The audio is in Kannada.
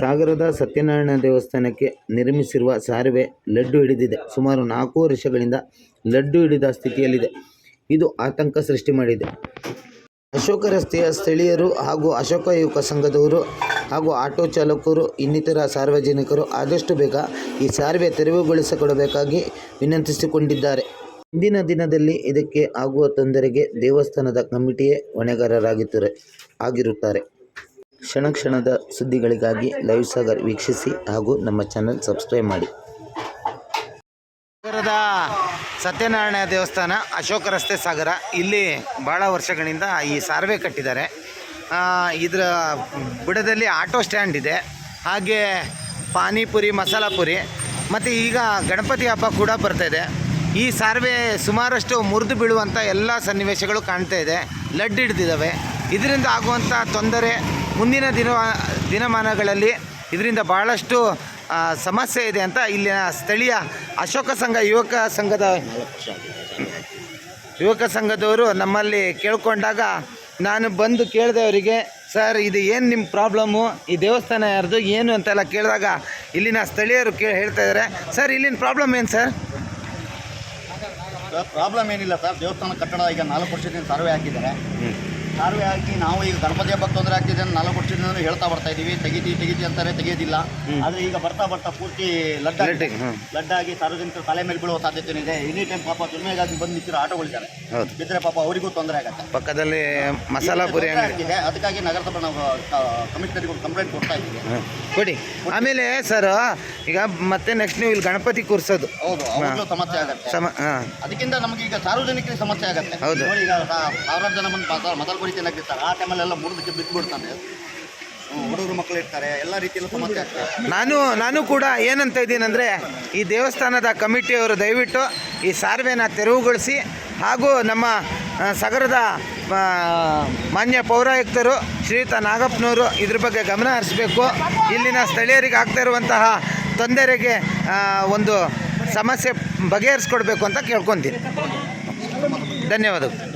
ಸಾಗರದ ಸತ್ಯನಾರಾಯಣ ದೇವಸ್ಥಾನಕ್ಕೆ ನಿರ್ಮಿಸಿರುವ ಸಾರಿವೆ ಲಡ್ಡು ಹಿಡಿದಿದೆ. ಸುಮಾರು ನಾಲ್ಕು ವರ್ಷಗಳಿಂದ ಲಡ್ಡು ಹಿಡಿದ ಸ್ಥಿತಿಯಲ್ಲಿದೆ. ಇದು ಆತಂಕ ಸೃಷ್ಟಿ ಮಾಡಿದೆ. ಅಶೋಕ ರಸ್ತೆಯ ಸ್ಥಳೀಯರು ಹಾಗೂ ಅಶೋಕ ಯುವಕ ಸಂಘದವರು ಹಾಗೂ ಆಟೋ ಚಾಲಕರು, ಇನ್ನಿತರ ಸಾರ್ವಜನಿಕರು ಆದಷ್ಟು ಬೇಗ ಈ ಸಾರಿಗೆ ತೆರವುಗೊಳಿಸಿಕೊಡಬೇಕಾಗಿ ವಿನಂತಿಸಿಕೊಂಡಿದ್ದಾರೆ. ಇಂದಿನ ದಿನದಲ್ಲಿ ಇದಕ್ಕೆ ಆಗುವ ತೊಂದರೆಗೆ ದೇವಸ್ಥಾನದ ಕಮಿಟಿಯೇ ಹೊಣೆಗಾರರಾಗಿದ್ದಾರೆ ಆಗಿರುತ್ತಾರೆ. ಕ್ಷಣ ಕ್ಷಣದ ಸುದ್ದಿಗಳಿಗಾಗಿ ಲೈವ್ ಸಾಗರ್ ವೀಕ್ಷಿಸಿ ಹಾಗೂ ನಮ್ಮ ಚಾನಲ್ ಸಬ್ಸ್ಕ್ರೈಬ್ ಮಾಡಿ. ಸಾಗರದ ಸತ್ಯನಾರಾಯಣ ದೇವಸ್ಥಾನ ಅಶೋಕ ರಸ್ತೆ ಸಾಗರ. ಇಲ್ಲಿ ಭಾಳ ವರ್ಷಗಳಿಂದ ಈ ಸಾರ್ವೆ ಕಟ್ಟಿದ್ದಾರೆ. ಇದರ ಬುಡದಲ್ಲಿ ಆಟೋ ಸ್ಟ್ಯಾಂಡ್ ಇದೆ. ಹಾಗೆ ಪಾನಿಪುರಿ, ಮಸಾಲಾಪುರಿ ಮತ್ತು ಈಗ ಗಣಪತಿ ಹಬ್ಬ ಕೂಡ ಬರ್ತಾಯಿದೆ ಈ ಸಾರ್ವೆ ಸುಮಾರಷ್ಟು ಮುರಿದು ಬೀಳುವಂಥ ಎಲ್ಲ ಸನ್ನಿವೇಶಗಳು ಕಾಣ್ತಾ ಇದೆ. ಲಡ್ ಹಿಡ್ದಿದ್ದಾವೆ. ಇದರಿಂದ ಆಗುವಂಥ ತೊಂದರೆ ಮುಂದಿನ ದಿನ, ದಿನಮಾನಗಳಲ್ಲಿ ಇದರಿಂದ ಭಾಳಷ್ಟು ಸಮಸ್ಯೆ ಇದೆ ಅಂತ ಇಲ್ಲಿನ ಸ್ಥಳೀಯ ಅಶೋಕ ಸಂಘ, ಯುವಕ ಸಂಘದ ಯುವಕ ಸಂಘದವರು ನಮ್ಮಲ್ಲಿ ಕೇಳ್ಕೊಂಡಾಗ ನಾನು ಬಂದು ಕೇಳಿದೆ ಅವರಿಗೆ ಸರ್, ಇದು ಏನು ನಿಮ್ಮ ಪ್ರಾಬ್ಲಮ್ಮು ಈ ದೇವಸ್ಥಾನ ಯಾರ್ದು? ಏನು? ಅಂತೆಲ್ಲ ಕೇಳಿದಾಗ ಇಲ್ಲಿನ ಸ್ಥಳೀಯರು ಕೇಳಿ ಹೇಳ್ತಾ ಇದ್ದಾರೆ ಸರ್, ಇಲ್ಲಿನ ಪ್ರಾಬ್ಲಮ್ ಏನು ಸರ್, ಪ್ರಾಬ್ಲಮ್ ಏನಿಲ್ಲ ಸರ್, ದೇವಸ್ಥಾನ ಕಟ್ಟಡ ಈಗ ನಾಲ್ಕು ವರ್ಷದಿಂದ ಸರ್ವೆ ಹಾಕಿದ್ದಾರೆ. ಸರ್ವೆ ಹಾಕಿ ನಾವು ಈಗ ಗಣಪತಿ ಹಬ್ಬಕ್ಕೆ ತೊಂದರೆ ಆಗ್ತಿದೆ ಅಂತ ನಾಲ್ಕು ವರ್ಷದಿಂದ ಹೇಳ್ತಾ ಬರ್ತಾ ಇದೀವಿ. ತೆಗಿತಿ ತೆಗಿತಿ ಅಂತಾರೆ ತೆಗೆಯೋದಿಲ್ಲ ಆದರೆ ಈಗ ಬರ್ತಾ ಬರ್ತಾ ಪೂರ್ತಿ ಲಡ್ಡ ಲಡ್ಡಿಗೆ, ಆಗಿ ಲಡ್ಡಾಗಿ ಸಾರ್ವಜನಿಕರು ತಲೆ ಮೇಲೆ ಬೀಳುವ ಸಾಧ್ಯತೆ ಇದೆ ಎನಿ ಟೈಮ್ ಪಾಪ ದುರ್ಮೆಗಾಗಿ ಬಂದು ನಿಂತಿರೋ ಆಟೋಗಳಿದ್ದಾರೆ. ಬಿದ್ದರೆ ಪಾಪ ಅವರಿಗೂ ತೊಂದರೆ ಆಗುತ್ತೆ. ಪಕ್ಕದಲ್ಲಿ ಮಸಾಲಾ ಪುರಿ ಆಗಿದೆ ಅದಕ್ಕಾಗಿ ನಗರಸಭೆ ನಾವು ಕಮಿಷನರ್ಗಳು ಕಂಪ್ಲೇಂಟ್ ಕೊಡ್ತಾ ಇದ್ದೀವಿ. ಕೊಡಿ. ಆಮೇಲೆ ಸರ್ ಈಗ ಮತ್ತೆ ನೆಕ್ಸ್ಟ್ ನೀವು ಇಲ್ಲಿ ಗಣಪತಿ ಕೂರಿಸೋದು. ಹೌದು ಸಮಸ್ಯೆ ಆಗುತ್ತೆ. ಸಮ ಹಾಂ. ಅದಕ್ಕಿಂತ ನಮಗೆ ಈಗ ಸಾರ್ವಜನಿಕರಿಗೆ ಸಮಸ್ಯೆ ಆಗುತ್ತೆ. ಹೌದು. ನೋಡಿ ಈಗ ಸಾ- ಸಾವಿರಾರು ಜನ ಬಂದು ಮಸಾಲ ಮಸಾಲ ಪುರಿ ತಿನ್ನಕ್ಕಿರ್ತಾರೆ. ಆ ಟೈಮಲ್ಲೆಲ್ಲ ಮುರಿದಕ್ಕೆ ಬಿಟ್ಬಿಡ್ತಾನೆ ಹುಡುಗರು ಮಕ್ಕಳು ಇರ್ತಾರೆ ಎಲ್ಲ ರೀತಿಯಲ್ಲೂ ಸಮಸ್ಯೆ ಆಗ್ತದೆ. ನಾನು ನಾನು ಕೂಡ ಏನಂತ ಇದ್ದೀನಂದರೆ ಈ ದೇವಸ್ಥಾನದ ಕಮಿಟಿಯವರು ದಯವಿಟ್ಟು ಈ ಸಾರ್ವೆನ ತೆರವುಗೊಳಿಸಿ ಹಾಗೂ ನಮ್ಮ ಆ, ಸಗರದ ಆ, ಮಾನ್ಯ ಪೌರಾಯುಕ್ತರು ಶ್ರೀಯುತ ನಾಗಪ್ಪನವರು ಇದ್ರ ಬಗ್ಗೆ ಗಮನ ಹರಿಸಬೇಕು. ಇಲ್ಲಿನ ಸ್ಥಳೀಯರಿಗೆ ಆಗ್ತಾ ಇರುವಂತಹ ತೊಂದರೆಗೆ ಒಂದು ಸಮಸ್ಯೆ ಬಗೆಹರಿಸ್ಕೊಡ್ಬೇಕು ಅಂತ ಕೇಳ್ಕೊತೀನಿ. ಧನ್ಯವಾದಗಳು.